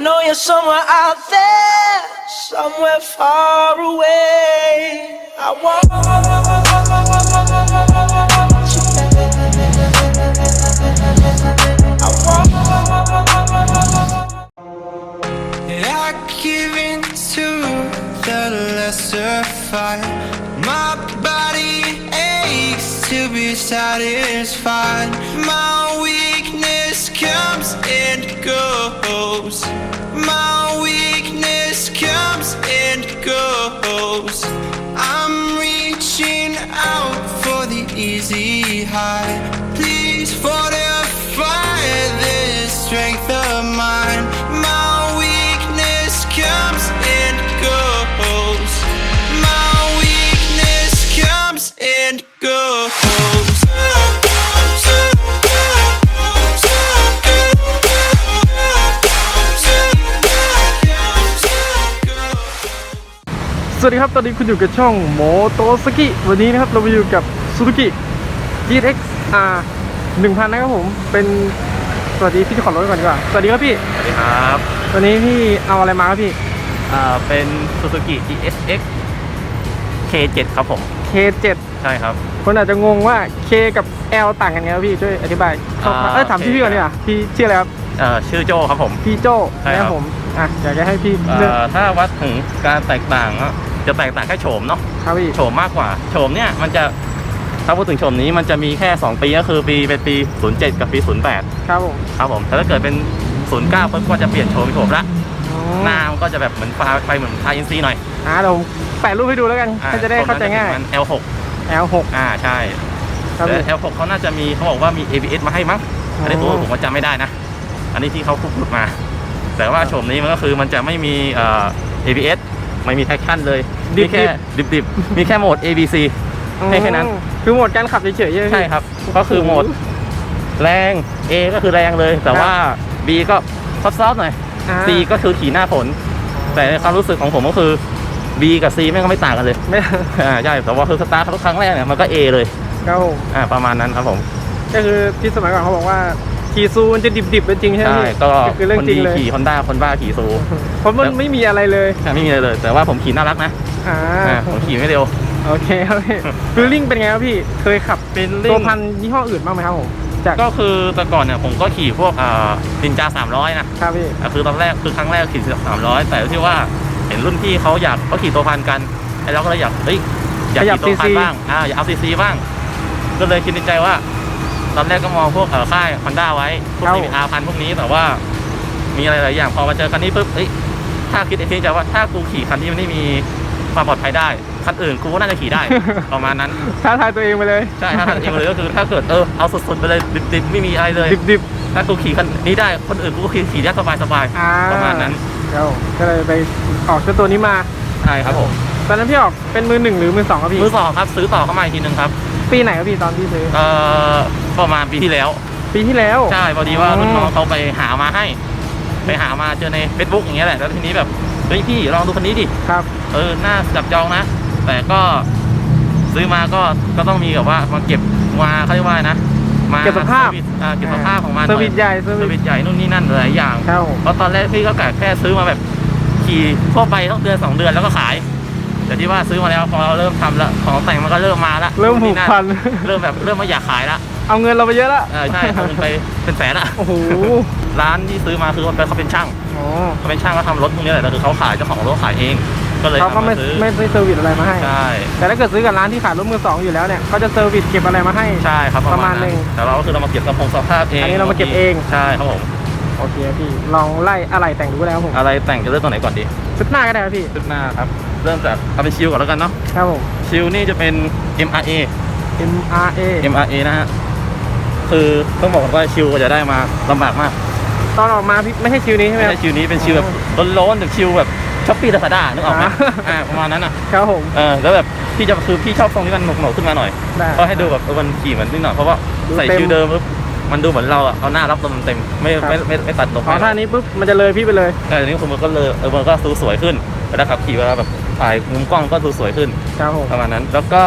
know you're somewhere out there, somewhere far away. I want. I give in to the lesser fight. My body aches to be satisfied. My and goes. My weakness comes and goes. I'm reaching out for the easy high. วัสดีครับ ตอนนี้คุณอยู่กับช่องโมโตสกิวันนี้นะครับเรามาอยู่กับ Suzuki GX R 1000 นะครับผม เป็นสวัสดีพี่ขอรถก่อนดีกว่า สวัสดีครับพี่ สวัสดีครับ วันนี้พี่เอาอะไรมาครับพี่ อ่า เป็น Suzuki GSX K7 ครับผม K7 ใช่ครับ คนอาจจะงงว่า K กับ L ต่างกันไงครับพี่ ช่วยอธิบายคร่าวๆอ่าเอ้ยถามพี่โอเคพี่ก่อนดีกว่าพี่ชื่ออะไรครับเอ่อชื่อโจครับผม พี่โจใช่นะคครัรับบผม อะอยากจะให้พี่เอ่เลือกอถ้าวัดถึงการแตกต่างอะ จะแตกต่างแค่โฉมเนาะครับพี่โฉมมากกว่าโฉมเนี่ยมันจะถ้าพูดถึงโฉมนี้มันจะมีแค่ 2 ปีก็คือปีเป็นปี 07 กับปี 08 ครับผมครับผมแต่ถ้าเกิดเป็น 09ปุ๊บก็จะเปลี่ยนโฉมเป็นโฉมละอ๋อหน้ามันก็จะแบบเหมือนฟ้าไปเหมือนคาอินซีหน่อยอ่าเดี๋ยวผมแปะรูปให้ดูแล้วกันอ่ให้จะได้เข้าใจง่ายมัน L6 L6 อ่าใช่ครับแต่พี่ L6 เขาน่าจะมีเขาบอกว่ามี ABS มาให้มั้งอันนี้ตัวผมก็จำไม่ได้นะ อันนี้ที่เขาพูดมา แต่ว่าโฉมนี้มันก็คือมันจะไม่มีเอ่อ ABS ไม่มีแท็กชั่นเลยดิมีบๆแค่ดิบๆ มีแค่โหมด ABC ให้แค่นั้นอืมคือโหมดการขับเฉยๆใช่ไหมพี่ ใช่ครับ ก็คือโหมดแรง A ก็คือแรงเลย แต่ว่า B ก็ซอฟต์ๆหน่อย อ่า C ก็คือขี่หน้าฝนแต่ในความรู้สึกของผมก็คือ B กับ C แม่งก็ไม่ต่างกันเลยไม่ อ่าใช่แต่ว่าคือสตาร์ททุกครั้งแรกเนี่ยมันก็ A เลยครับผมอ่าประมาณนั้นครับผม ก็คือที่สมัยก่อนเขาบอกว่า ขี่ซูมันจะดิบๆเป็นจริงใช่ไหมใช่พี่ก็คือเรื่องคนจริดีงเลยขี่ฮอนด้าคนบ้าขี่ซูเพราะมันไม่มีอะไรเลยใช่ไม่มีอะไรเลย แต่ว่าผมขี่น่ารักนะอ่าอ่าผมขี่ไม่เร็ว โอเคครับพี่ฟิลลิ่งเป็นไงครับพี่เคยขับ เป็นลิ่งตัวพันยี่ห้ออื่นบ้างไหมครับผมจากก็คือแต่ก่อนเนี่ยผมก็ขี่พวกอ่าดินจา300 นะครับพี่ อะคือตอนแรกคือครั้งแรกขี่300 แต่ที่ว่าเห็นรุ่นพี่เขาอยากเขาขี่ตัวพันกันไอ้เราก็เลยอยากเฮ้ยอยากขี่ตัวพันบ้างอ่าอยากเอาซีซีบ้าง ก็เลยคิดในใจว่า ตอนแรกก็มองพวกเอ่อค่ายฮอนด้าไว้พวกครับซีอาร์พันพวกนี้แต่ว่า มีอะไรหลายอย่างพอมาเจอคันนี้ปุ๊บเอ้ยถ้าคิดไอ้ที่ใจว่าถ้ากูขี่คันที่มันไม่มีความปลอดภัยได้คันอื่นกูก็น่าจะขี่ได้ ประมาณนั้นท้าทายตัวเองไปเลยใช่ถ้าทำเองเลยก็คือถ้าเกิดเออเอาสุดๆไปเลยดิบๆไม่มีอะไรเลย ดิบถ้ากูขี่คันนี้ได้คนอื่นกูก็ขี่ขี่ได้สบายสบายๆอ่าๆประมาณนั้นครับผมก็เลยไปออกเจ้าตัวนี้มา ใช่ครับผมตอนนั้นพี่ออกเป็นมือหนึ่งหรือมือสองครับพี่มือสองครับซื้อต่อเข้ามาอีกทีนึงครับ ปีไหนครับพี่ตอนที่ซื้อเอ่อ ประมาณปีที่แล้ว ปีที่แล้ว ใช่พอดีว่าอ๋อรุ่นน้องเขาไปหามาให้ ไปหามาเจอใน Facebook อย่างเงี้ยแหละแล้วทีนี้แบบเฮ้ยพี่ลองดูคันนี้ดิครับ เออน่าจับจองนะ แต่ก็ซื้อมาก็ก็ต้องมีแบบว่ามาเก็บมาเขาเรียกว่าไงนะมาเก็บสภาพเซอร์วิสอ่าเก็บสภาพของมันหเซอน่ร์อวิยสใหญ่เซอร์เซอร์วิวิสสใหญ่นู่นนี่นั่นหลายอย่างครับผมเพราะตอนแรกพี่ก็กะแค่ซื้อมาแบบขี่ทั่วไปต้องเดือนสองเดือนแล้วก็ขายแต่ที่ว่าซื้อมาแล้วพอเราเริ่มทำแล้วของแต่งมันก็เริ่มมาละเริ่มผูกพันเริ่มแบบเริ่มไม่อยากขายละ เอาเงินเราไปเยอะละเออใช่เอาเงินไปเป็นแสนละโอ้โหร้านที่ซื้อมาคือเขาเป็นช่างอ๋อเขาเป็นช่างเขาทำรถพวกนี้แหละแต่คือเขาขายเจ้าของรถขายเอง ก็เลยเขาก็ทำไม่มาซื้อไม่ไม่เซอร์วิสอะไรมาให้ใช่แต่ถ้าเกิดซื้อกับร้านที่ขายรถมือสองอยู่แล้วเนี่ยก็จะเซอร์วิสเก็บอะไรมาให้ใช่ครับประมาณหนึ่งแต่เราก็คือเรามาเก็บสภาพสภาพเองอันนี้เรามาเก็บเองใช่ครับผมโอเคพี่ลองไล่อะไรแต่งดูแล้วครับผมอะไรแต่งจะเริ่มตรงไหนก่อนดีชุดหน้าก็ได้ครับพี่ชุดหน้าครับเริ่มจากเอาเป็นชิลก่อนแล้วกันเนาะครับผมชิลนี่จะเป็น MRA M R A MRA นะฮะ คือต้องบอกก่อนว่าชิลก็จะได้มาลำบากมากตอนออกมาพี่ไม่ใช่ชิวนี้ใช่ไหมไม่ครับใช่ชิลนี้เป็นชิลแบบร้อนๆแบบชิลแบบช้อปปี้ลาซาด้านึกออกไหมอ่า อ่าประมาณนั้นอะครับผมเออแล้วแบบพี่จะคือพี่ชอบทรงที่มันหนกๆขึ้นมาหน่อย ได้ ก็ให้ดูแบบเออมันขี่เหมือนนิดหน่อยเพราะว่าดูใส่เต็มชิลเดิมปุ๊บมันดูเหมือนเราอะเอาหน้ารับลมเต็มไม่ครับ ไม่ไม่ไม่ตัดลมพอท่านี้ปุ๊บมันจะเลยพี่ไปเลย แต่อันนี้คือมันก็เลยเออมันก็ดูสวยขึ้นเวลาขับขี่เวลาแบบถ่ายมุมกล้องก็ดูสวยขึ้นครับผม ประมาณนั้น แล้วก็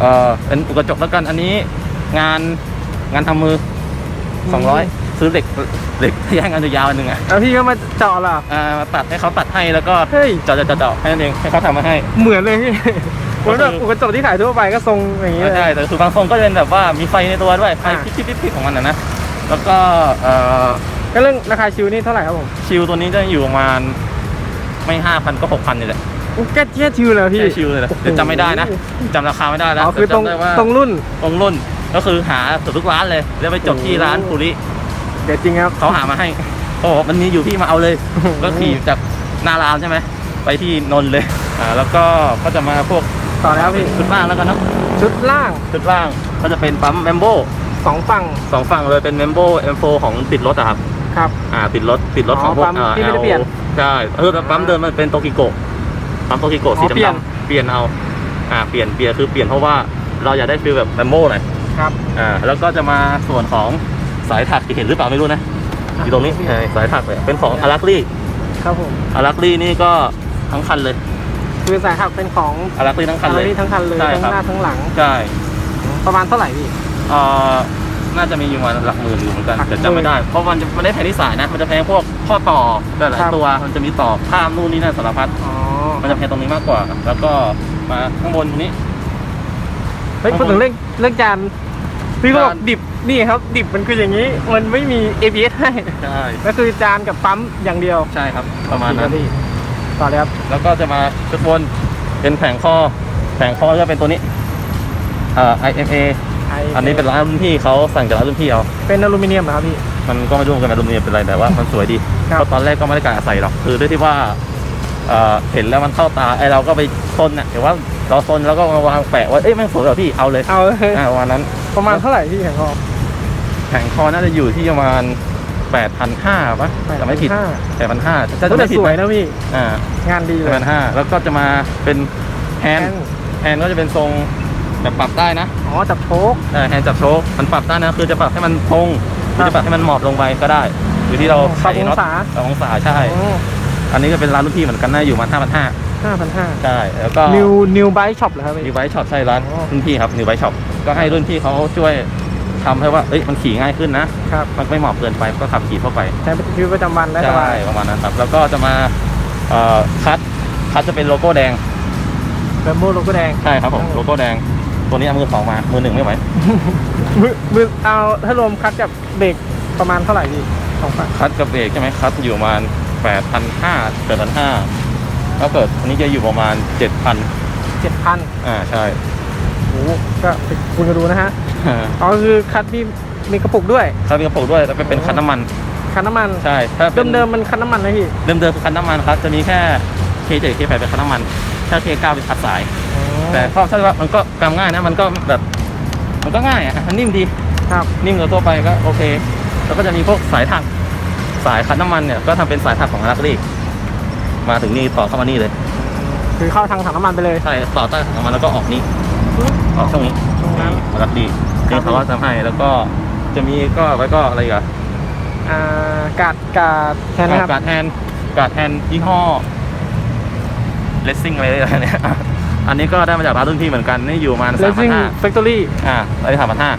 เออเป็นอุกระจกแล้วกันอันนี้งาน งานทำมือ200ซื้อเหล็กเหล็กแย่งกันยาวๆอันหนึ่งอะแล้วพี่ก็มาเจาะเหรออ่ามาตัดให้เขาตัดให้แล้วก็เฮ้ย เจาะเจาะเจาะเจาะให้นั่นเองให้เขาทำมาให้ เหมือนเลยพี่เหมือนแบบก็คืออุปกรณ์ที่ขายทั่วไปก็ทรงอย่างนี้ไม่เลยใช่แต่คือบางทรงก็จะเป็นแบบว่ามีไฟในตัวด้วยไฟอ่าพิบๆๆของมันนะนะแล้วก็เอ่อก็เรื่องราคาชิวนี่เท่าไหร่ครับผมชิลตัวนี้จะอยู่ประมาณไม่ห้าพันก็หกพันนี่แหละอุ๊ยแค่แค่ชิวเลยพี่ แค่ชิลเลยนะเดี๋ยวจำไม่ได้นะจำราคาไม่ได้แล้วอ๋อคือตรงแจำได้ว่าตรงรุ่น ตรงรุ่น ก็คือหาสุดทุกร้านเลยแล้วไปจบที่ร้านปุริเดี๋ยวจริงครับเขาหามาให้เขาบอกว่ามันมีอยู่พี่มาเอาเลย ก็ขี่จากหนาร้านใช่ไหมไปที่นนท์เลยอ่าแล้วก็ก็จะมาพวกต่อแล้วพี่ชุดล่างแล้วกันเนาะชุดล่างชุดล่างก็จะเป็นปั๊มแมมโบสองฝั่งสองฝั่งเลยเป็นแมมโบ M4 ของติดรถอะครับครับอ่าติดรถติดรถอ๋อของพวกปั๊มอ่าที่ไม่ได้ L เปลี่ยนใช่เออแต่ปั๊มเดิมมันเป็นโตกิโกะปั๊มโตกิโกะอ๋อสีเปลี่ยนดำๆเปลี่ยนเอาอ่าเปลี่ยนเปลี่ยนคือเปลี่ยนเพราะว่าเราอยากได้ฟีลแบบแมมโบหน่อย ครับอ่าแล้วก็จะมาส่วนของสายถักที่เห็นหรือเปล่าไม่รู้นะอยู่ตรงนี้ใช่สายถักเลยเป็นของอารักลี่ครับผมอารักลี่นี่ก็ทั้งคันเลย คือสายขับเป็นของอารักลี่ทั้งคันอาเลยรีทั้งคันเลยใช่ทั้งครับหน้าทั้งหลังใช่ประมาณเท่าไหร่พี่เอ่อน่าจะมีอยู่ประมาณหลักหมื่นอยู่เหมือนกันหลักหมื่แต่นจำไม่ได้ เพราะมันจะมันได้แพงที่สายนะ มันจะแพงพวกข้อต่อหลายครับๆตัว มันจะมีต่อข้ามนู่นนี่นั่นสารพัดอ๋อมันจะแพงตรงนี้มากกว่า แล้วก็มาข้างบนตรงนี้ เฮ้ยครับพูดถึงเรื่องเรื่องจาน พี่ก็บอกจานดิบนี่ครับ ดิบมันคืออย่างนี้ มันไม่มี ABS ให้ใช่ก็คือจานกับปั๊มอย่างเดียวใช่ครับ ประมาณนั้นพี่ต่อเลยครับ แล้วก็จะมาชุดบนเป็นแผงข้อ แผงข้อก็เป็นตัวนี้เอ่อ IMA อันนี้เป็นร้านรุ่นพี่เขาสั่งจากร้านรุ่นพี่เอาเป็นอลูมิเนียมเหรอครับพี่มันก็ไม่รู้เหมือนกันอลูมิเนียมเป็นอะไรแต่ว่ามันสวยดีครับเพราะตอนแรกก็ไม่ได้กะใส่หรอกคือด้วยที่ว่าเอ่อเห็นแล้วมันเข้าตาไอเราก็ไปซนน่ะเดี๋ยวว่าเราซนแล้วก็มาวางแปะว่าเอ้ยมันสวยเหรอพี่เอาเลยเอาเลยอ่าวันนั้น ประมาณเท่าไหร่พี่แข่งคอแผงคอน่าจะอยู่ที่ประมาณแปดพันห้าป่ะจะไม่ผิดแปดพันห้าจะแต่จะไม่ผิดสวยนะนะพี่อ่างานดีเลแปดยพันห้าแล้วก็จะมาเป็นแฮนด์แฮนด์ก็จะเป็นทรงแบบปรับได้นะ อ๋อ จับโชคแต่แฮนด์จับโชคมันปรับได้นะ คือจะปรับให้มันตรงหรือครับจะปรับให้มันหมอบลงไปก็ได้ อยู่ที่เราปรับไของน็อตศาปรับองศาใช่อ๋ออันนี้ก็เป็นร้านรุ่นพี่เหมือนกันน่าอยู่มาห้าพันห้า ห้าพันห้าใช่แล้วก็นิวนิวไบช็อปเหรอครับพี่ นิวไบช็อปใช่ร้านอ๋อ รุ่นพี่ครับนิวไบช็อปก็ให้รุ่นพี่เขาช่วยทำให้ว่าเอ้ยมันขี่ง่ายขึ้นนะ ครับมันไม่เหมาะเกินไปก็ขับขี่เข้าไป ใช้ชีวิตประจำวันได้สใช่บายประมาณนั้นครับ แล้วก็จะมาเอ่อคัดคัดจะเป็นโลโก้แดงเรมโบ้โลโก้แดง ใช่ครับผมโลโก้แดงตัวนี้เอามือสองมามือหนึ่งไม่ไหวมือมือเอาถ้ารวมคัดกับเบรกประมาณเท่าไหร่พี่สองฝั่งคัดกับเบรกใช่ไหมคัดอยู่ประมาณแปดพันห้าแปดพันห้า แล้วเกิดอันนี้จะอยู่ประมาณเจ็ดพันเจ็ดพันอ่าใช่ โอ้โหก็ไปคุณก็ดูนะฮะอ๋อคือคัดที่มีกระปุกด้วย คัดมีกระปุกด้วยแล้วเป็นเป็นคันน้ำมันคันน้ำมัน ใช่ถ้าป็เดินมเดิมๆมันคันน้ำมันนะพี่เดิมเดิมๆคือคันน้ำมันครับ จะมีแค่เคเจ็ดเคแปดเป็นคันน้ำมัน ถ้าเคเก้าเป็นคัดสาย แต่ชอบใช่ว่ามันก็กำง่ายนะ มันก็แบบ มันก็ง่ายอะมันนิ่มดี ครับ นิ่มกว่าทั่วไปก็โอเค แล้วก็จะมีพวกสายถัก สายคันน้ำมันเนี่ย ก็ทำเป็นสายถักของอารักลี่ มาถึงนี่ต่อเข้ามานี่เลย คือเข้าทางถังน้ำมันไปเลย ใช่ต่อใต้ถังน้ำมันแล้วก็ออกนี้ออกช่องนี้ช่องนั้นอารักลี่ครับนี่เขาก็ทำให้แล้วก็จะมีก็ไว้ก็อะไรอีกอะอ่ากาดกาดแทนนะครับการดแทนการดแทนยี่ห้อเลสซิ่งอะไรเนี่ยอันนี้ก็ได้มาจากร้านรุ่นพี่เหมือนกันนี่อยู่ประมาณเลสามพัซิ่นงห้าแฟคทอรี่อ่าอะไรสามพันห้า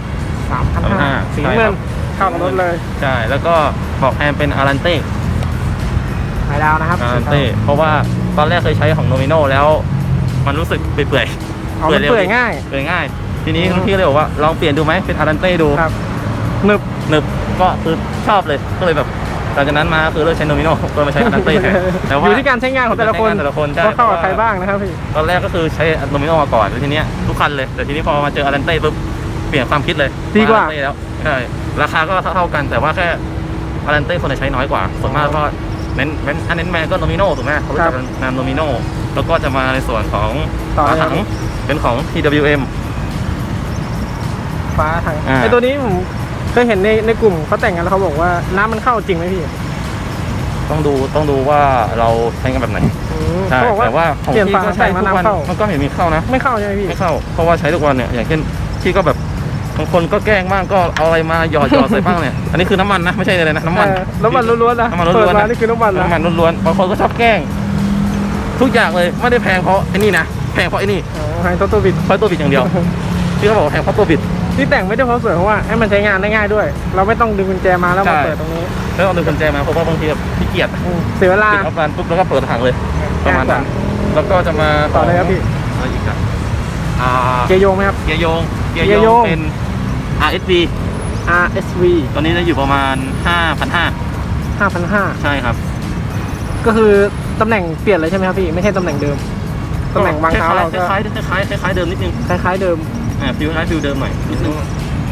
สามพันห้า3,500สีใช่เงิครันบเข้ากับรถเลย ใช่ แล้วก็บอกแฮมเป็นอารันเต้ หายดาวนะครับอารันเต้เพราะว่าตอนแรกเคยใช้ของโนมิโนแล้ว มันรู้สึกเปื่อยเอามันเปื่อยง่ายๆเปื่อยง่าย ทีนี้อืมรุ่นพี่เลยบอกว่าลองเปลี่ยนดูไหมเป็นอารันเต้ดูครับหนึบหนึบก็คือชอบเลยก็เลยแบบหลังจากนั้นมาก็คือเลิกใช้โนมิโนก็มาใช้อารันเต้แทนแต่อว่ายู่ที่การใช้งานของแต่ละคนใช้งานแต่ละคนใช่ว่าเข้ากับเพใครราะว่าบ้างนะครับพี่ตอนแรกก็คือใช้โนมิโนมาก่อนแล้วทีเนี้ยทุกคันเลยแต่ทีนี้พอมาเจออารันเต้ปุ๊บเปลี่ยนความคิดเลยดีกว่าอรันเต้แล้วใช่ราคาก็เท่าๆกันแต่ว่าแค่อารันเต้คนจะใช้น้อยกว่าส่วนมากก็ เน้นเน้นถ้าเน้นแมนก็โนมิโนถูกไหมเขารู้จักกันนามโนมิโนแล้วก็จะมาในส่วนของต่อ ฝาเลยครัถับงเป็นของ TWM ฟ้าถังอ่า ไอตัวนี้ผมเคยเห็นในในกลุ่มเขาแต่งกันแล้วเขาบอกว่าน้ำมันเข้าจริงไหมพี่ต้องดูต้องดูว่าเราใช้กันแบบไหนอืมใช่เขาบอกว่า แต่ว่าของเปลี่ยนพี่ฝาก็ถังใช้แต่งทุแล้วกวันน้ำเข้ามันก็เห็นมีเข้านะ ไม่เข้าใช่ไหมพี่ ไม่เข้า เพราะว่าใช้ทุกวันเนี่ยอย่างเช่นที่ก็แบบบางคนก็แกล้งบ้างก็เอาอะไรมาหยอดหยอดใส่บ้างเนี่ย อันนี้คือน้ำมันนะไม่ใช่อะไรนะน้ำมัน เออน้ำมันล้วนๆนะน้ำมันล้เปิดวนๆมานะนี่คือน้ำมันนะน้ำมันล้วนๆบางคนก็ชอบแกล้ง ทุกอย่างเลยไม่ได้แพงเพราะไอ้นี่นะแพงเพราะไอ้นี่อ๋อไฮโตโตบิดเพราะตัวบิดอย่างเดียวที่เขาบอกว่าแพงเพราะตัวบิด ที่แต่งไม่ได้เพราะสวยเพราะว่าให้มันใช้งานได้ง่ายด้วย เราไม่ต้องดึงกุญแจมาแล้วมาใช่ เปิดตรงนี้แล้วต้องดึงกุญแจมาเพราะว่าบางทีแบบขี้เกียจอืมเสียเวลา ปิดออฟรันปุ๊บแล้วก็เปิดถังเลยประมาณนั้นง่ายกแล้วก็จะมาต่อเลยครับพี่ อะไรอีกอะอ่าเกียร์โยงไหมครับ เกียร์โยงเกียร์เกียร์โยโยงงเป็น RSV RSV ตอนนี้จะอยู่ประมาณ 5,500 5,500 ใช่ครับก็คือตำแหน่งเปลี่ยนเลยใช่ไหมครับพี่ ไม่ใช่ตำแหน่งเดิม ตำแหน่งวางเท้าเราคก็ล้ายๆคล้ายๆคล้ายๆคล้ายๆเดิมนิดนึงคล้ายๆเดิมอ่าฟิลคล้ายฟิลเดิมหน่อยนิดนึง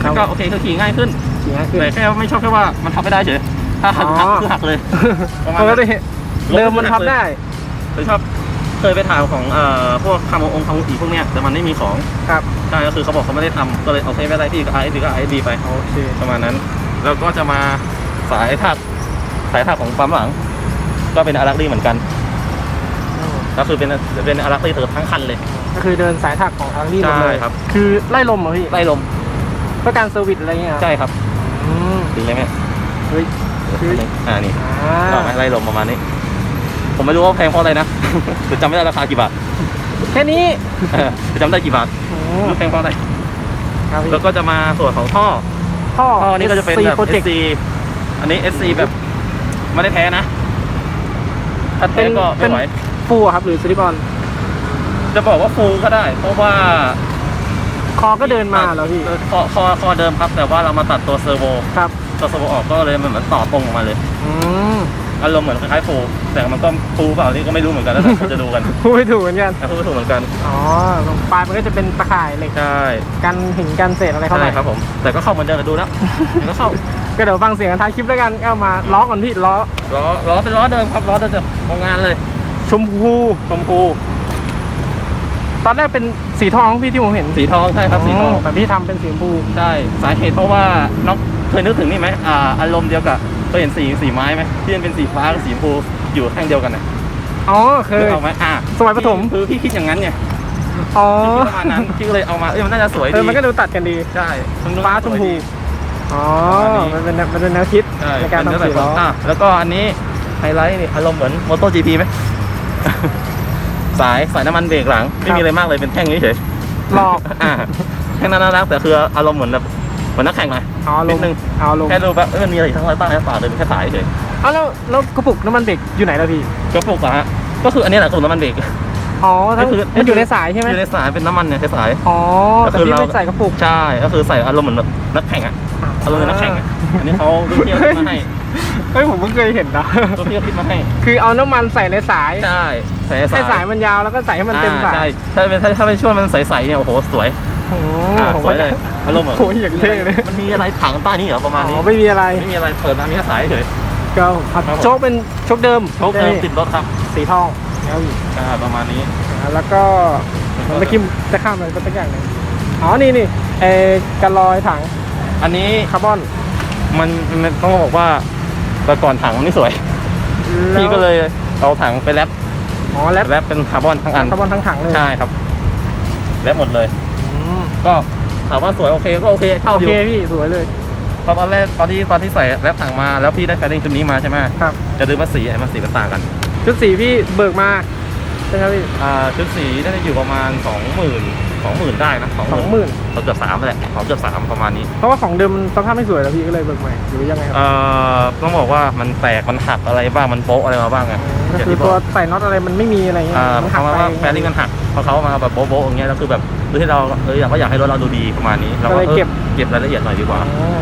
ครัแล้บวก็โอเคคือขี่ง่ายขึ้นขี่ง่ายขึ้น แต่แค่ไม่ชอบแค่ว่ามันทับไม่ได้เฉยถ้าหักอ๋อหักคือหักเลย ประมาณปนั้น กติเดิมมันพับได้คือชอบ เคยไปถามของเอ่อพวกคำองค์คำอีพวกเนี้ยแต่มันไม่มีของครับใช่ก็คือเขาบอกเขาไม่ได้ทำก็เลยเอาเทปไม่ได้ที่ก็ไอดีก็ไอดีไปโอเคประมาณนั้น แล้วก็จะมาสายถักสายถักของปั๊มหลัง ก็เป็นอารักลี่เหมือนกัน ก็คือเป็นเป็นอารักลี่เธอทั้งคันเลย ก็คือเดินสายถักของทางรีหมดเลยใช่ครับ คือไล่ลมเหรอพี่ไล่ลมเพื่อการเซอร์วิสอะไรเงี้ยใช่ครับอืมถึงเลยไหมเฮ้ยคืออ่านี่อ่าเราไหมไล่ลมประมาณนี้ ผมไม่รู้ว่าแพงเพราะอะไรนะ แต่จำไม่ได้ราคากี่บาทแค่นี้เออแต่จำได้กี่บาทโอ้ไม่รู้แพงเพราะอะไรครับพี่แล้วก็จะมาส่วนของท่อ ท่อท่อนี้ก็จะเป็นแบบ โปรเจก SC อันนี้ SC แบบไม่ได้แท้นะ ถ้าแท้ก็ไม่ไหว ฟูลครับหรือซิลิคอนจะบอกว่าฟูลก็ได้ เพราะว่าคอก็เดินมาเหรอพี่คอคอคอเดิมครับ แต่ว่าเรามาตัดตัวเซอร์โว ครับตัวเซอร์โวออกก็เลยมันเหมือนต่อตรงออกมาเลย อืม อารมณ์เหมือนคล้ายๆฟูลแต่มันก็ฟูลเปล่านี่ก็ไม่รู้เหมือนกันแล้วแต่คนจะดูกันพูดไม่ถูกเหมือนกันแต่พูดไม่ถูกเหมือนกันอ๋อตรงปลายมันก็จะเป็นตะข่ายเหล็กใช่กันหินกันเศษอะไรเข้าใช่ไปครับผมแต่ก็เข้าเหมือนเดิมแต่ดูแล้วมันก็เข้าก็เดี๋ยวฟังเสียงกันท้ายคลิปแล้วกันเอามาล้อก่อนพี่ล้อล้อล้อเป็นล้อเดิมครับล้อเดิมจากโรงงานเลย ชมพูชมพูตอนแรกเป็นสีทองพี่ที่ผมเห็นสีทองใช่ครับสีทองแต่พี่ทำเป็นสีชมพูใช่สาเหตุเพราะว่าน้องเคยนึกถึงนี่ไหมอ่าอารมณ์เดียวกับ เคยเห็นสีสีไม้ไหมที่มันเป็นสีฟ้ากับสีชมพูอยู่แท่งเดียวกันนะอ๋อเคยนึกออกไหมอ่าสมัยประถมคือพี่คิดอย่างนั้นไงอ๋อพี่คิดประมาณนั้นพี่ก็เลยเอามาเอ้ยมันน่าจะสวยเอดีอมันก็ดูตัดกันดีใช่มันดูฟ้าชมพูสวยดีอ๋อประมาณนี้มันเป็นแนวมันเป็นแนวคิดใช่ในการเป็นทำเนื้อสีแบบล้ออะแล้วก็อันนี้ไฮไลท์นี่อารมณ์เหมือนมอเตอร์จีพีไหมสายสายน้ำมันเบรกหลัง ไม่มีอะไรมากเลยเป็นแท่งนี้เฉยหลอกอ่าแท่งนั้นน่ารักแต่คืออารมณ์เหมือนแบบเห มือนนักแข่งหน่อยเอาลนิงดนึงเอาลงแค่ดูแบบเอ้ยมันมีอะไรทั้งร้อยบ้างแล้วเปล่าเลยเป็นแค่สายเฉยเอาแล้วแล้วกระปุกน้ำมันเบรกอยู่ไหนล่ะพี่กระปุกอะฮะก็คืออันนี้แหละกระปุกน้ำมันเบรกอ๋อทั้งก็คือมันอยู่ในสายใช่ไหมอยู่ในสายเป็นน้ำมันเนี่ยใช้สาย อ๋อก็แต่คือพี่เราไม่ใส่กระปุก ใช่ก็คือใส่อารมณ์เหมือนแบบนักแข่งอะอารมณ์เหมือนนักแข่งอะอันนี้เขาลูกเที่ยวคิดมาให้เฮ้ยผมเพิ่งเคยเห็นนะ ลูกเที่ยวคิดมาให้คือเอาน้ำมันใส่ในสายใช่ใส่ในให้สายมันยาวแล้วก็ใส่ให้มันเต็มสาอ่ยใช่ถ้าเป็นถ้าถ้าเป็นช่วงมันใสๆเนี่ยโอ้โหสวย โอ้โหอ่าผมสวยเลยอารมณ์เหมือนโอ้ยอย่างเท่เลยมันมีอะไรถังใต้นี้เหรอประมาณอ๋นี้อไม่มีอะไรไม่มีอะไรเปิดมามีแค่สายเฉย ก็ครับผม โชคเป็นโชคเดิมโชคเดิมติดรถครับสีทองแล้วอีกอ่าประมาณนี้อ่าแล้วก็เมื่อกี้จะข้ามอะไรสักอย่างหนึ่งอ๋อนี่นี่เออกระลอยถังอันนี้คาร์บอนมันมันต้องบอกว่าแต่ก่อนถังมันไม่สวยแวพี่ก็เลยเอาถังไปแรปอ๋อแล้วแรปเป็นคาร์บอนทั้งอัน คาร์บอนทั้งถังเลย ใช่ครับ แรปหมดเลยอืม ก็ถามว่าสวยโอเคก็โอเคเท่าโออเคยู่พี่สวยเลย เพราะตอนแรกตอนที่ตอนที่ใส่แรปถังมาแล้วพี่ได้แฟลิ่งชุดนี้มาใช่ไหมครับ จะดูว่าสีไอ้มันสีมันต่างกันชุดสีพี่เบิกมาใช่ไหมพี่อ่าชุดสีน่าจะอยู่ประมาณสองหมื่น สองหมื่นได้นะสองสองหมื่นเกือบสามแหละสองเกือบสามประมาณนี้ เพราะว่าของเดิมมันสภาพไม่สวยแล้วพี่ก็เลยเบิกใหม่หรือยังไงครับเอ่อต้องบอกว่ามันแตกมันหักอะไรบ้างมันโป๊ะอะไรมาบ้างอะก็อย่างคือที่บตัอวกใส่น็อตอะไรมันไม่มีอะไรเงี้ยอ่ามันเขาหักมาไปว่าแฟลิ่งมันหักเพราะเขามาแบบโบ๊ะๆอย่างเงี้ยแล้วคือแบบดูที่เราเอออยากก็อยากให้รถเราดูดีประมาณนี้เราก็เออเก็บรายละเอียดหน่อยดีกว่า อ๋อ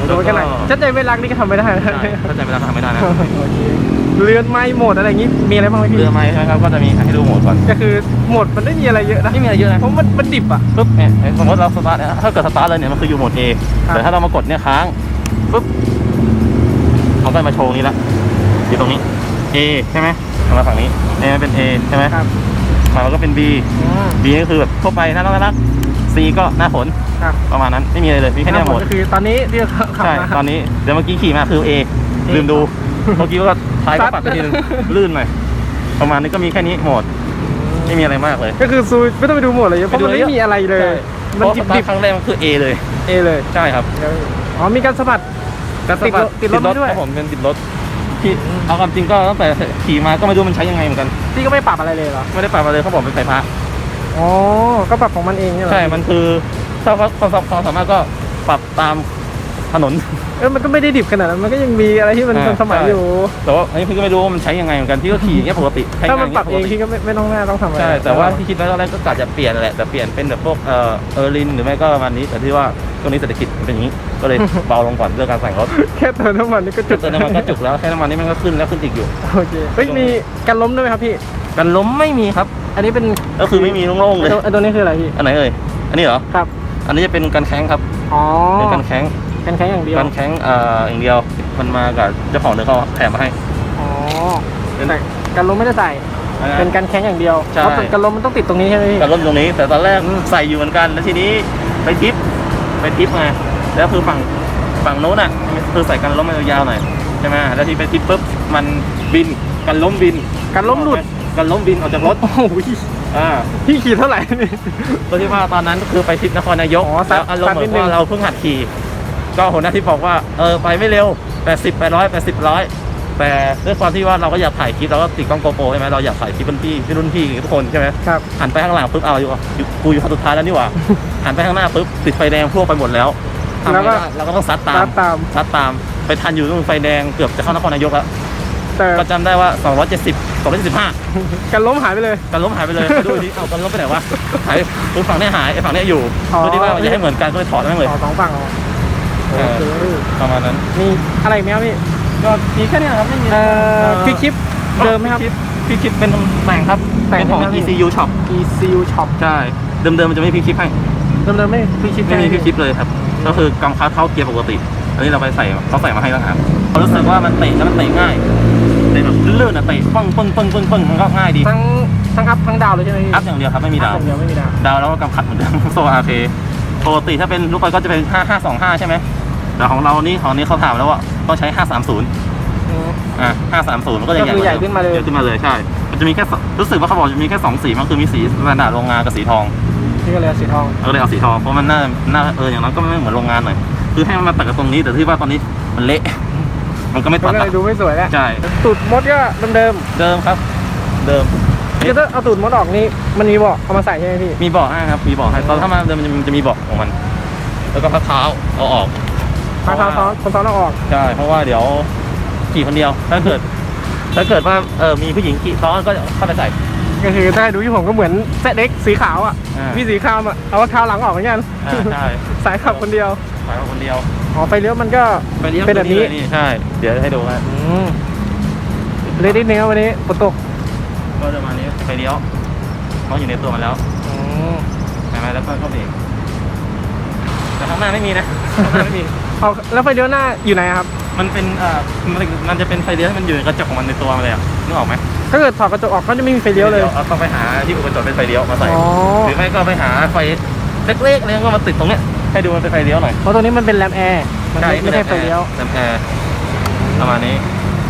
โหโดนแค่ไหนแล้วก็ชัดใจไม่รักนี่ก็ทำไม่ได้นะใช่ถ้าใจไม่ได้ก็ทำไม่ได้นะโอเคเรือนไม้โหมดอะไรอย่างงี้มีอะไรบ้างไหมพี่เรือไม้ใช่ไหมครับก็จะมีให้ดูโหมดก่อนก็คือโหมดมันไม่มีอะไรเยอะนะไม่มีอะไรเยอะนะเพราะมันมันดิบอะปุ๊บเนี่ยสมมติเราสตาร์ทเนี่ยถ้าเกิดสตาร์ทเลยเนี่ยมันคืออยู่โหมด A ครับแต่ถ้าเรามากดเนี่ยค้างปุ๊บเขาก็มาโชว์นี้ละอยู่ตรงนี้ A ใช่ไหมเอามาฝั่งนี้ A มันเป็น A ใช่ไหมครับมาแล้วก็เป็น B อืม B ก็คือแบบทั่วไปน่ารักน่ารัก C ก็หน้าฝนครับประมาณนั้นไม่มีอะไรเลยมีแค่เนี้ยโหมด ก็คือตอนนี้ที่ขับใช่มาตอนนี้เดี๋ยวเมื่อกี้ขี่มาคือ A ลืมดูเมื่อกี้ก็ท้ายก็ซัดปัดไปทีนึงลื่นหน่อยประมาณนี้ก็มีแค่นี้โหมด ไม่มีอะไรมากเลย ก็คือซูไม่ต้องไปดูโหมดอะไรเยอะเพราะมันไปดูไม่มีอะไรเลยใช่มันเพราะดิบสตาดิร์บทครั้งแรกมันคือ A เลยเอเลยใช่ครับอ๋อมีการสะบัดการสะบัดติดรถติดรถด้วยครับผมเป็นติดรถที่เอาความจริงก็ตั้งแต่ขี่มาก็ไม่รู้มันใช้ยังไงเหมือนกันพี่ก็ไม่ปรับอะไรเลยเหรอไม่ได้ปรับอะไรเขาบอกเป็นไฟฟ้า อ๋อ ก็ปรับของมันเองเนี่ยเหรอใช่ มันคือถ้าว่าความสามความสามารถก็ปรับตามถนน เออมันก็ไม่ได้ดิบขนาดนั้น มันก็ยังมีอะไรที่มันอ่าทันสมัยใช่ อยู่ แต่ว่าอันนี้พี่ก็ไม่รู้ว่ามันใช้ยังไงเหมือนกันพี่ก็ขี่อย่างเงี้ยปกติใช้ถ้ามันงปรับเองย่าพี่ก็ไม่ไม่ต้องหน้าต้องทำอะไรใช่ แต่ว่าที่คิดไว้ตอนแรกก็กะจะเปลี่ยนแหละแต่เปลี่ยนเป็นแบบพวกเออเออร์ลินหรือไม่ก็ประมาณนี้แต่ที่ว่าช่วงนี้เศรษฐกิจมันเป็นอย่างนี้ก็เลยเบาลงก่อนเรื่องการแต่งรถแค่เติมน้ำมันนี่ก็จุจุดดเติมน้ำมันก็จุกแล้วแค่น้ำมันนี่มันก็ขึ้นแล้วขึ้นอีกอยู่ โอเคเฮ้ยมีกันล้มด้วยไหมครับพี่ กันล้มไม่มีครับ อันนี้เป็นก็คือไม่มีโล่งๆไอ้เลยตัวไอ้ตัวนี้คืออะไรพี่อันไหนเอ่ยอันนี้เหรอครับ อันนี้จะเป็นกันแข้งครับอ๋อเป็นกันแข้งกันแข็งอย่างเดียวกันแข้งเอ่ออย่างเดียวมันมากับเจ้าของเดินเขาแถมมาให้อ๋อแต่กันล้มไม่ได้ใส่เป็นกันแข็งอย่างเดียวใช่เพราะกันล้มมันต้องติดตรงนี้ใช่ไหมพี่กันล้มตรงนี้ แต่ตอนแรกใส่อยู่เหมือนกันแล้วทีนี้ไปทริปไปทริปไงแล้วคือฝั่งฝั่งโน้นอะคือใส่กันล้มมันยาวๆหน่อยใช่ไหมแล้วทีไปทริปปุ๊บมันบินกันล้มบินกันล้มหลุด กันล้มบินออกจากรถโอ้โหอ่าพี่ขี่เท่าไหร่นี่ก็ที่ว่าตอนนั้นก็คือไปทริปนครนายกอ๋อซัแล้ดวอารมณ์เหมือนซัดนิดนึง ว่าเราเพิ่งหัดขี่ ก็หัวหน้าที่บอกว่าเออไปไม่เร็ว80ไปร้อย80ร้อยแต่ด้วยความที่ว่าเราก็อยากถ่ายคลิปเราก็ติดกล้องโกโปรใช่ไหมเราอยากถ่ายคลิปรุ่นพี่ที่รุ่นพี่ทุกคนใช่ไหม ครับ หันไปข้างหลังปุ๊บเอาอยู่อยู่กูอยู่คันสุดท้ายแล้วนี่หว่า หันไปข้างหน้าปุ๊บติดไฟแดงพวกไปหมดแล้วทำแล้วไม่ก็ ได้เราก็ต้องซัดตาตามมตาม ซัดตาม ไปทันอยู่ตรงไฟแดงเกือบจะเข้านครนายกแล้ว แต่ ก็จำได้ว่า 270 275กันล้มหายไปเลย กันล้มหายไปเลยไปดูดิเอากันล้มไปไหนวะหายคือฝั่งเนี้ยหายไอ้ฝั่งเนี้ยอยู่อ๋อ เพื่อที่ว่ามันจะให้เหมือนกันก็เลยถอดแม่งเลย ต่อสองฝั่งเอาเออ โอเคประมาณนั้น มีอะไรอีกไหมครับพี่ก็มีแค่เนี้ยครับไม่มีเอ่อพี่คลิปเดิมไหมครับ พี่คลิปเป็นแต่งครับแต่งเป็นของใช่ไหมพี่ ECU Shop ECU Shop ใช่เดิมๆมันจะไม่มีพี่คลิปให้เดิมๆไม่พี่คลิปไม่มีพี่คลิปเลยครับ ก็คือกำคัดเข้าเกียร์ปกติ อันนี้เราไปใส่เขาใส่มาให้ต่างหากเรารู้สึกว่ามันเตะแล้วมันเตะง่าย เตะแบบลื่นๆอะเตะปึ้งปึ้งปึ้งปึ้งปึ้งมันก็ง่ายดีทั้งทั้งอัพทั้งดาวเลยใช่ไหมพี่อัพอย่างเดียวครับไม่มีดาว อัพอย่างเดียวไม่มีดาว ดาวแล้วก็กำคัดเหมือนเดิมโซอาร์เคปกติถ้าเป็นลูกไปก็จะเป็น 5525 ใช่ไหมแต่ของเรานี่ของนี้เขาถามแล้วว่าต้องใช้ 530อืมอะ530 มันก็จะก็คือใหญ่ขึ้นมาเลย ใหญ่ขึ้นมาเลยใช่ มันจะมีแค่สรู้สึกว่าเขาบอกจะมีแค่สองสีมันคือมีสีสแตนดาร์ดโรงงานกับสีทองพี่ก็เลยเอาสีทอง เราก็เลยเอาสีทองเพราะมันน่าน่าเอออย่างนั้นก็ไม่เหมือนโรงงานหน่อยคือให้มันมาตัดกับตรงนี้แต่ที่ว่าตอนนี้มันเละ มันก็ไม่มัตันดก็ละเลยดูไม่สวยแล้วใช่ตูดมดก็เดิมเดิมครับ เดิม ๆคือถ้าเอาตูดมดออกนี่มันมีเบาะเอามาใส่ใช่ไหมพี่มีเบาะให้ครับ มีเบาะให้ตอนถ้ามาเดิมมันจะมันจะมีเบาะของมัน แล้วก็พักเท้าเอาออกพาซ้อนซ้อนคนซ้อนเอาออกใช่ เพราะว่าเดี๋ยวขี่คนเดียว ถ้าเกิด ถ้าเกิดว่าเออมีผู้หญิงขี่ซ้อนก็เข้าไปใส่ ก็คือถ้าให้ดูที่ผมก็เหมือนแซดเด็กสีขาวอะอ่า พี่สีขาวอะเอาเท้าหลังออกเหมือนกันอ่าใช่สายขับคนเดียวขายคนเดียว อ๋อไฟเลี้ยวมันก็ไปเลี้ยวเป็นแบบนี้เลยนี่ใช่ เดี๋ยวให้ดูฮะอืมเล็กนิดนึงครับวันนี้ฝนตกก็จะมานี้ไปเลี้ยวเขาอยู่ในตัวมันแล้วอืมใช่ไหมแล้วก็เข้าเบรกแต่ข้างหน้าไม่มีนะข้างหน้าไม่มี เอาแล้วไฟเลี้ยวหน้าอยู่ไหนครับ มันเป็นเอ่อมันมันจะเป็นไฟเลี้ยวที่มันอยู่ในกระจกของมันในตัวมันเลยอะนึกออกไหมถ้าเกิดถอดกระจกออกก็จะไม่มีไฟเลี้ยวเลยเอาต้องไปหาที่อุปกรณ์เป็นไฟเลี้ยวมาใส่อ๋อ หรือไม่ก็ไปหาไฟเล็กๆเลยก็มาติดตรงเนี้ย ให้ดูมันเป็นไฟเลี้ยวหน่อยเพราะตัวนี้มันเป็นแรมแอร์มันไม่ไม่ใช่ไฟเลี้ยวแลมแอร์ประมาณนี้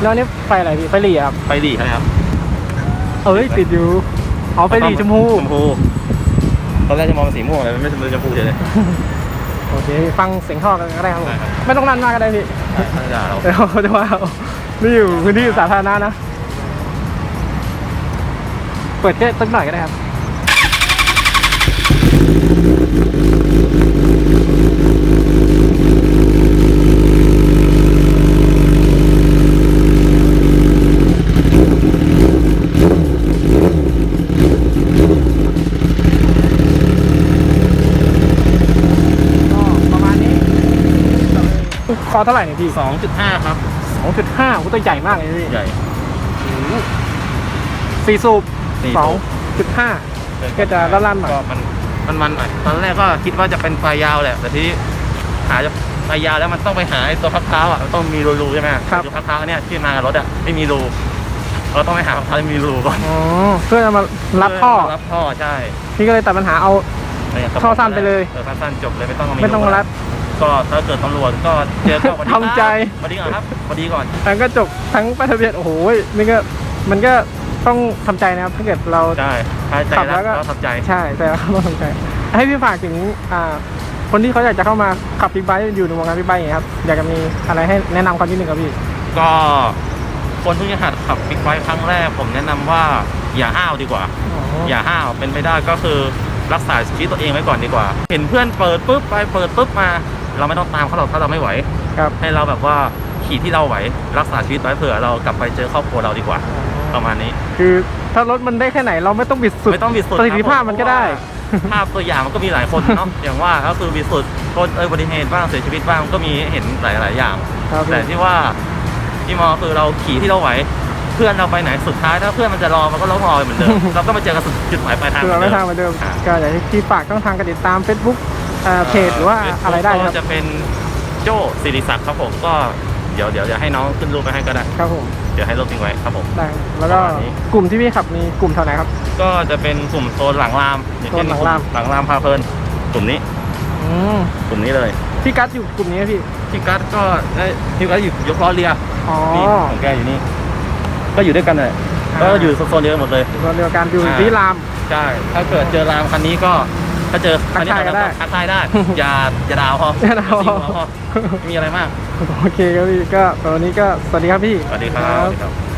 แล้วอันนี่ไฟอะไรพี่ไฟหลีอะครับไฟดีครับเอ้ยติดอยู่อ๋อไฟหลีชมพูชมพูตอนแรกจะมองเป็นสีม่วงเลยมันไม่ใช่เป็นชมพูเฉยเลย โอเคฟังเสียงท่อกันก็ได้ครับผมได้ครับ ไม่ต้องรันมากก็ได้พี่ธรรมดาเราเดี๋ยวเขาจะว่าเอานี่อยู่พื้นที่สาธารณะนะ เปิดแค่สักหน่อยก็ได้ครับ ก็ประมาณนี้คอ เท่าไหร่เนี่ยพี่สองจุดห้าครับ สองจุดห้าตัวใหญ่มากเลยพี่ใหญ่ สี่สูบสี่สสูองบจุดห้า ก็จะลั่นๆหน่อย ก็มันมันมันหน่อยตอนแรกก็คิดว่าจะเป็นไฟยาวแหละ แต่ที่หาจะไฟยาวแล้วมันต้องไปหาไอ้ตัวพักเท้าอะมันต้องมีรูๆใช่ไหมตัวพักเท้าเนี่ยที่มากับรถอะไม่มีรูเราต้องไปหาพักเท้าที่มีรูก่อนอ๋อเพื่อจะมารับท่อเรับท่อใช่พี่ก็เลยตัดปัญหาเอา ท่อสั้นไปเลย เออท่อสั้นจบเลยไม่ต้องเอาไม่ต้องมารัด ก็ถ้าเกิดตำรวจก็เจอก็สวัสดีครับทำใจ สวัสดีก่อนครับสวัสดีก่อน ทั้งกระจกทั้งป้ายทะเบียนโอ้โหนี่ก็มันก็ต้องทำใจนะครับถ้าเกิดเราใช่ถ้าใจขับแล้แล้ววก็ ก็ทำใจ ใช่แต่เราต้องทำใจ ให้พี่ฝากถึงอ่าคนที่เขาอยากจะเข้ามาขับบิ๊กไบค์อยู่ในวงการบิ๊กไบค์อย่างเงี้ยครับอยากจะมีอะไรให้แนะนำเขานิดนึงครับพี่ ก็คนที่จะหัดขับบิ๊กไบค์ครั้งแรก ผมแนะนำว่าอย่าห้าวดีกว่า อย่าห้าวเป็นไปได้ก็คือรักษาชีวิตตัวเองไว้ก่อนดีกว่า เห็นเพื่อนเปิดปุ๊บไปเปิดปุ๊บมา เราไม่ต้องตามเขาหรอกถ้าเราไม่ไหว ครับให้เราแบบว่าขี่ที่เราไหว รักษาชีวิตไว้เผื่อเรากลับไปเจอครอบครัวเราดีกว่า ประมาณนี้คือถ้ารถมันได้แค่ไหนเราไม่ต้องบิดสุด ไม่ต้องบิดสุดประสิทธิภาพมันก็ได้ ภาพตัวอย่างมันก็มีหลายคนเนาะ อย่างว่าก็คือบิดสุดคนเอยอุบัติเหตุบ้างเสียชีวิตบ้างก็มีให้เห็นหลายหลายๆอย่าง ครับแต่ที่ว่าที่มองคือเราขี่ที่เราไหว เพื่อนเราไปไหนสุดท้ายถ้าเพื่อนมันจะรอมันก็รอรอเหมือนเดิม เราก็มาเจอกันสุดจุดหมายปลายทาง คือเราเหมืไม่อนเดิทางมเหมือนเดิมอ่าก็อยากให้พี่ฝากช่องทางการติดตาม Facebook อ่า เพจหรือว่าอะไรได้คก็รับจะเป็นโจ้สิริศักดิ์ครับผมก็เดี๋ยวเดี๋ยวจะให้น้องขึ้นรูปไปให้ก็ได้ครับผมเดี๋ยวให้รูปทิ้งไว้ครับผมได้แล้วก็ประมาณนี้กลุ่มที่พี่ขับมีกลุ่มเท่าไหร่ครับ ก็จะเป็นกลุ่มโซนหลังรามอย่างเช่นโซนหลังรามหลังรามพาเพลินกลุ่มนี้อืมกลุ่มนี้เลยพี่กัสอยู่กลุ่มนี้ไหมพี่พี่กัสก็ได้พี่กัสอยู่ยกล้อเรียอ๋อนี่ของแกอยู่นี่ก็อยู่ด้วยกันเลยอ่าก็อยู่โซนเดียวกันหมดเลยคนเดียวกันอยู่อ่าที่รามใช่ถ้าเกิดเจอรามคันนี้ก็ ถ้าเจอคันนี้ทักทายก็ได้ทักทายได้ อย่าอย่าดาวพออย่าดาวพออย่ทิ้งหัวพอไม่มีอะไรมาก โอเคครับพี่ก็ตอนนี้ก็สวัสดีครับพี่ สวัสดีครับสวัสดีครับ